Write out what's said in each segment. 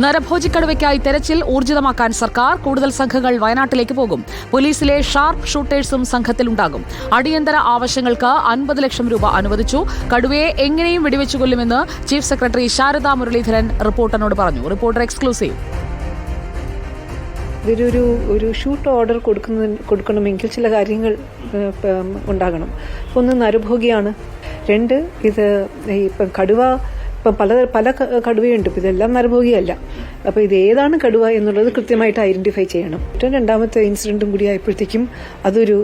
നരഭോജിക്കടുവയ്ക്കായി തെരച്ചിൽ ഊർജിതമാക്കാൻ സർക്കാർ കൂടുതൽ സംഘങ്ങൾ വയനാട്ടിലേക്ക് പോകും. പോലീസിലെ ഷാർപ്പ് ഷൂട്ടേഴ്സും സംഘത്തിലുണ്ടാകും. അടിയന്തര ആവശ്യങ്ങൾക്ക് അൻപത് ലക്ഷം രൂപ അനുവദിച്ചു. കടുവയെ എങ്ങനെയും വെടിവെച്ചു കൊല്ലുമെന്ന് ചീഫ് സെക്രട്ടറി ശാരദാ മുരളീധരൻ റിപ്പോർട്ടറിനോട് പറഞ്ഞു. Reporter exclusive. ഇതൊരു ഒരു ഷൂട്ട് ഓർഡർ കൊടുക്കുന്ന കൊടുക്കണമെങ്കിൽ ചില കാര്യങ്ങൾ ഉണ്ടാകണം. ഒന്ന് നരഭോഗിയാണ്. രണ്ട് ഇത് ഇപ്പം കടുവ ഇപ്പം പല പല കടുവയുണ്ട്. ഇപ്പം ഇതെല്ലാം നരഭോഗിയല്ല. അപ്പോൾ ഇത് ഏതാണ് കടുവ എന്നുള്ളത് കൃത്യമായിട്ട് ഐഡന്റിഫൈ ചെയ്യണം. ഏറ്റവും രണ്ടാമത്തെ ഇൻസിഡന്റും കൂടി ആയപ്പോഴത്തേക്കും അതൊരു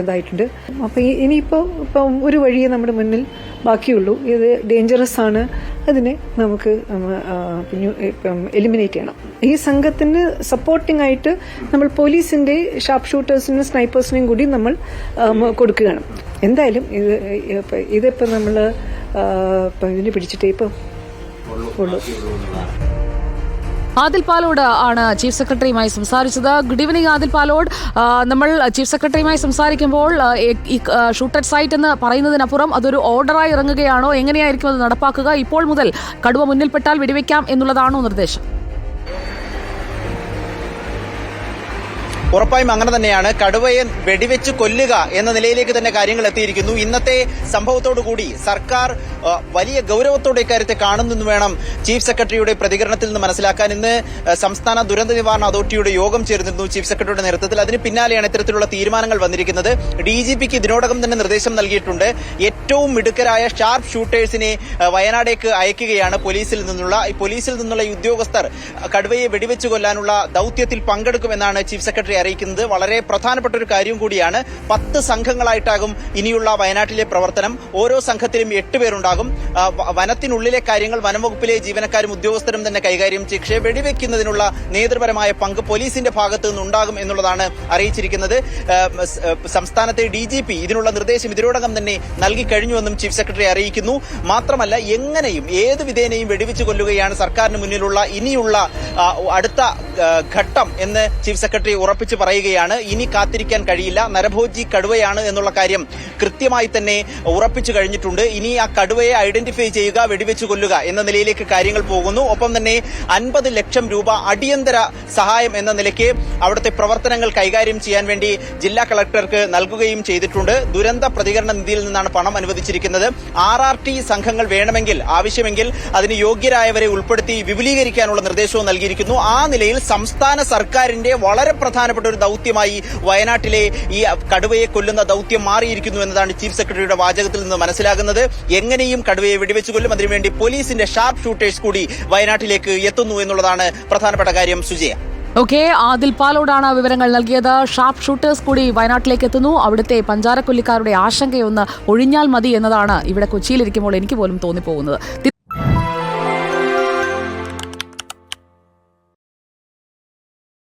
ഇതായിട്ടുണ്ട്. അപ്പം ഇനിയിപ്പോൾ ഇപ്പം ഒരു വഴിയെ നമ്മുടെ മുന്നിൽ ബാക്കിയുള്ളൂ. ഇത് ഡേഞ്ചറസ് ആണ്. അതിനെ നമുക്ക് എലിമിനേറ്റ് ചെയ്യണം. ഈ സംഘത്തിന് സപ്പോർട്ടിംഗ് ആയിട്ട് നമ്മൾ പോലീസിന്റെ ഷാർപ്പ് ഷൂട്ടേഴ്സിനും സ്നൈപ്പേഴ്സിനെയും കൂടി നമ്മൾ കൊടുക്കുകയാണ്. എന്തായാലും ഇത് ഇതിപ്പോൾ ഇതിപ്പോ നമ്മൾ ഇതിനെ പിടിച്ചിട്ടേ ഇപ്പം ഉള്ളൂ. ആദിൽ പാലോട് ആണ് ചീഫ് സെക്രട്ടറിയുമായി സംസാരിച്ചത്. Good evening Adil Palode. നമ്മൾ ചീഫ് സെക്രട്ടറിയുമായി സംസാരിക്കുമ്പോൾ ഈ ഷൂട്ടഡ് സൈറ്റ് എന്ന് പറയുന്നതിനപ്പുറം അതൊരു ഓർഡറായി ഇറങ്ങുകയാണോ? എങ്ങനെയായിരിക്കും അത് നടപ്പാക്കുക? ഇപ്പോൾ മുതൽ കടുവ മുന്നിൽപ്പെട്ടാൽ വെടിവെക്കാം എന്നുള്ളതാണോ നിർദ്ദേശം? ഉറപ്പായും അങ്ങനെ തന്നെയാണ്. കടുവയെ വെടിവെച്ച് കൊല്ലുക എന്ന നിലയിലേക്ക് തന്നെ കാര്യങ്ങൾ എത്തിയിരിക്കുന്നു. ഇന്നത്തെ സംഭവത്തോടു കൂടി സർക്കാർ വലിയ ഗൗരവത്തോടെ ഇക്കാര്യത്തെ കാണുന്നെന്ന് വേണം ചീഫ് സെക്രട്ടറിയുടെ പ്രതികരണത്തിൽ നിന്ന് മനസ്സിലാക്കാൻ. ഇന്ന് സംസ്ഥാന ദുരന്ത നിവാരണ അതോറിറ്റിയുടെ യോഗം ചേർന്നിരുന്നു ചീഫ് സെക്രട്ടറിയുടെ നേതൃത്വത്തിൽ. അതിന് പിന്നാലെയാണ് ഇത്തരത്തിലുള്ള തീരുമാനങ്ങൾ വന്നിരിക്കുന്നത്. ഡി ജി പിക്ക് ഇതിനോടകം തന്നെ നിർദ്ദേശം നൽകിയിട്ടുണ്ട്. ഏറ്റവും മിടുക്കരായ ഷാർപ്പ് ഷൂട്ടേഴ്സിനെ വയനാടേക്ക് അയക്കുകയാണ് പോലീസിൽ നിന്നുള്ള. പോലീസിൽ നിന്നുള്ള ഉദ്യോഗസ്ഥർ കടുവയെ വെടിവെച്ച് കൊല്ലാനുള്ള ദൌത്യത്തിൽ പങ്കെടുക്കുമെന്നാണ് ചീഫ് സെക്രട്ടറി അറിയിക്കുന്നത് വളരെ പ്രധാനപ്പെട്ട ഒരു കാര്യം കൂടിയാണ്. പത്ത് സംഘങ്ങളായിട്ടാകും ഇനിയുള്ള വയനാട്ടിലെ പ്രവർത്തനം. ഓരോ സംഘത്തിലും എട്ട് പേരുണ്ടാകും. വനത്തിനുള്ളിലെ കാര്യങ്ങൾ വനംവകുപ്പിലെ ജീവനക്കാരും ഉദ്യോഗസ്ഥരും തന്നെ കൈകാര്യം ചെയ്യും. പക്ഷേ വെടിവെക്കുന്നതിനുള്ള നേതൃപരമായ പങ്ക് പോലീസിന്റെ ഭാഗത്ത് നിന്നുണ്ടാകും എന്നുള്ളതാണ് അറിയിച്ചിരിക്കുന്നത്. സംസ്ഥാനത്തെ ഡി ജി പി ഇതിനുള്ള നിർദ്ദേശം ഇതിനോടകം തന്നെ നൽകിക്കഴിഞ്ഞുവെന്നും ചീഫ് സെക്രട്ടറി അറിയിക്കുന്നു. മാത്രമല്ല എങ്ങനെയും ഏത് വിധേനയും വെടിവെച്ച് കൊല്ലുകയാണ് സർക്കാരിന് മുന്നിലുള്ള ഇനിയുള്ള അടുത്ത ഘട്ടം എന്ന് ചീഫ് സെക്രട്ടറി ഉറപ്പിച്ചു പറയുകയാണ് ഇനി കാത്തിരിക്കാൻ കഴിയില്ല. നരഭോജി കടുവയാണ് എന്നുള്ള കാര്യം കൃത്യമായി തന്നെ ഉറപ്പിച്ചു കഴിഞ്ഞിട്ടുണ്ട്. ഇനി ആ കടുവയെ ഐഡന്റിഫൈ ചെയ്യുക വെടിവെച്ച് കൊല്ലുക എന്ന നിലയിലേക്ക് കാര്യങ്ങൾ പോകുന്നു. ഒപ്പം തന്നെ അൻപത് ലക്ഷം രൂപ അടിയന്തര സഹായം എന്ന നിലയ്ക്ക് അവിടുത്തെ പ്രവർത്തനങ്ങൾ കൈകാര്യം ചെയ്യാൻ വേണ്ടി ജില്ലാ കളക്ടർക്ക് നൽകുകയും ചെയ്തിട്ടുണ്ട്. ദുരന്ത പ്രതികരണ നിധിയിൽ നിന്നാണ് പണം അനുവദിച്ചിരിക്കുന്നത്. ആർ ആർ ടി സംഘങ്ങൾ വേണമെങ്കിൽ ആവശ്യമെങ്കിൽ അതിന് യോഗ്യരായവരെ ഉൾപ്പെടുത്തി വിപുലീകരിക്കാനുള്ള നിർദ്ദേശവും നൽകിയിരിക്കുന്നു. ആ നിലയിൽ സംസ്ഥാന സർക്കാരിന്റെ വളരെ പ്രധാനപ്പെട്ട ഒരു ദൗത്യമായി വയനാട്ടിലെ ഈ കടുവയെ കൊല്ലുന്ന ദൗത്യം മാറിയിരിക്കുന്നു എന്നതാണ് ചീഫ് സെക്രട്ടറിയുടെ വാചകത്തിൽ നിന്ന് മനസ്സിലാകുന്നത്. എങ്ങനെയും കടുവയെ വെടിവെച്ച് കൊല്ലും. അതിനുവേണ്ടി പോലീസിന്റെ ഷാർപ്പ് ഷൂട്ടേഴ്സ് കൂടി വയനാട്ടിലേക്ക് എത്തുന്നു എന്നുള്ളതാണ് പ്രധാനപ്പെട്ട കാര്യം സുജയ. ഓക്കെ ആദിൽ പാലോടാണ് വിവരങ്ങൾ നൽകിയത്. ഷാർപ്പ് ഷൂട്ടേഴ്സ് കൂടി വയനാട്ടിലേക്ക് എത്തുന്നു. അവിടുത്തെ പഞ്ചാരക്കൊല്ലിക്കാരുടെ ആശങ്കയൊന്ന് ഒഴിഞ്ഞാൽ മതി എന്നതാണ് ഇവിടെ കൊച്ചിയിലിരിക്കുമ്പോൾ എനിക്ക് പോലും തോന്നിപ്പോകുന്നത്.